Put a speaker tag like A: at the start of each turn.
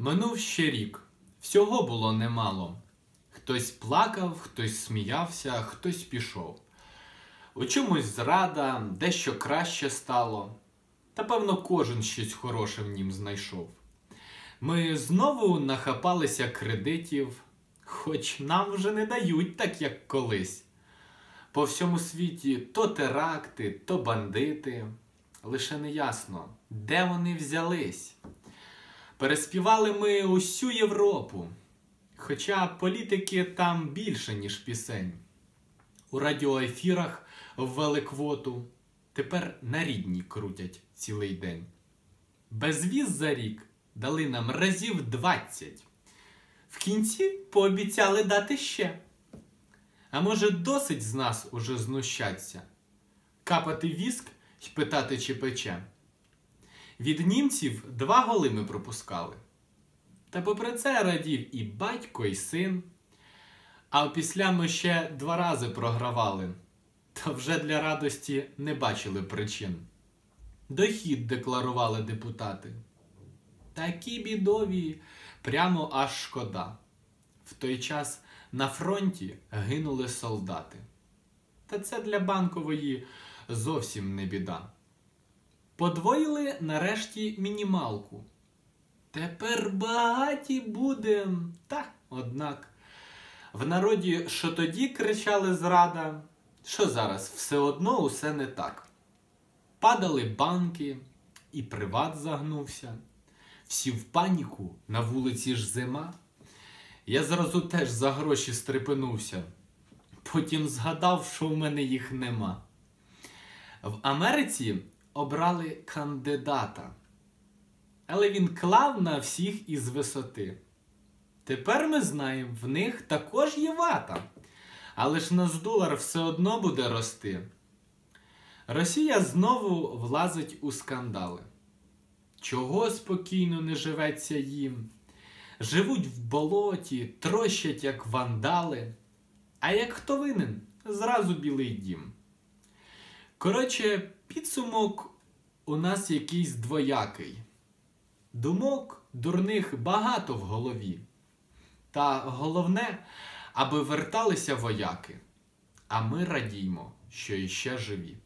A: Минув ще рік, всього було немало. Хтось плакав, хтось сміявся, хтось пішов. У чомусь зрада, дещо краще стало, та певно кожен щось хороше в нім знайшов. Ми знову нахапалися кредитів, хоч нам вже не дають так, як колись. По всьому світі то теракти, то бандити. Лише неясно, де вони взялись. Переспівали ми усю Європу, хоча політики там більше, ніж пісень. У радіоефірах ввели квоту, тепер на рідні крутять цілий день. Безвіз за рік дали нам разів двадцять. В кінці пообіцяли дати ще. А може, досить з нас уже знущаться, капати віск й питати, чи пече. Від німців два голи ми пропускали. Та попри це радів і батько, і син. А опісля ми ще два рази програвали, та вже для радості не бачили причин. Дохід декларували депутати. Такі бідові, прямо аж шкода. В той час на фронті гинули солдати. Та це для банкової зовсім не біда. Подвоїли нарешті мінімалку. Тепер багаті будем. Та, однак, в народі, що тоді кричали зрада, що зараз все одно усе не так. Падали банки, і приват загнувся. Всі в паніку на вулиці ж зима. Я зразу теж за гроші стрепенувся. Потім згадав, що в мене їх нема. В Америці обрали кандидата, але він клав на всіх із висоти. Тепер ми знаємо, в них також є вата, але ж наш долар все одно буде рости. Росія знову влазить у скандали. Чого спокійно не живеться їм? Живуть в болоті, трощать, як вандали. А як хто винен, зразу білий дім. Коротше, підсумок у нас якийсь двоякий. Думок дурних багато в голові. Та головне, аби верталися вояки. А ми радіймо, що іще живі.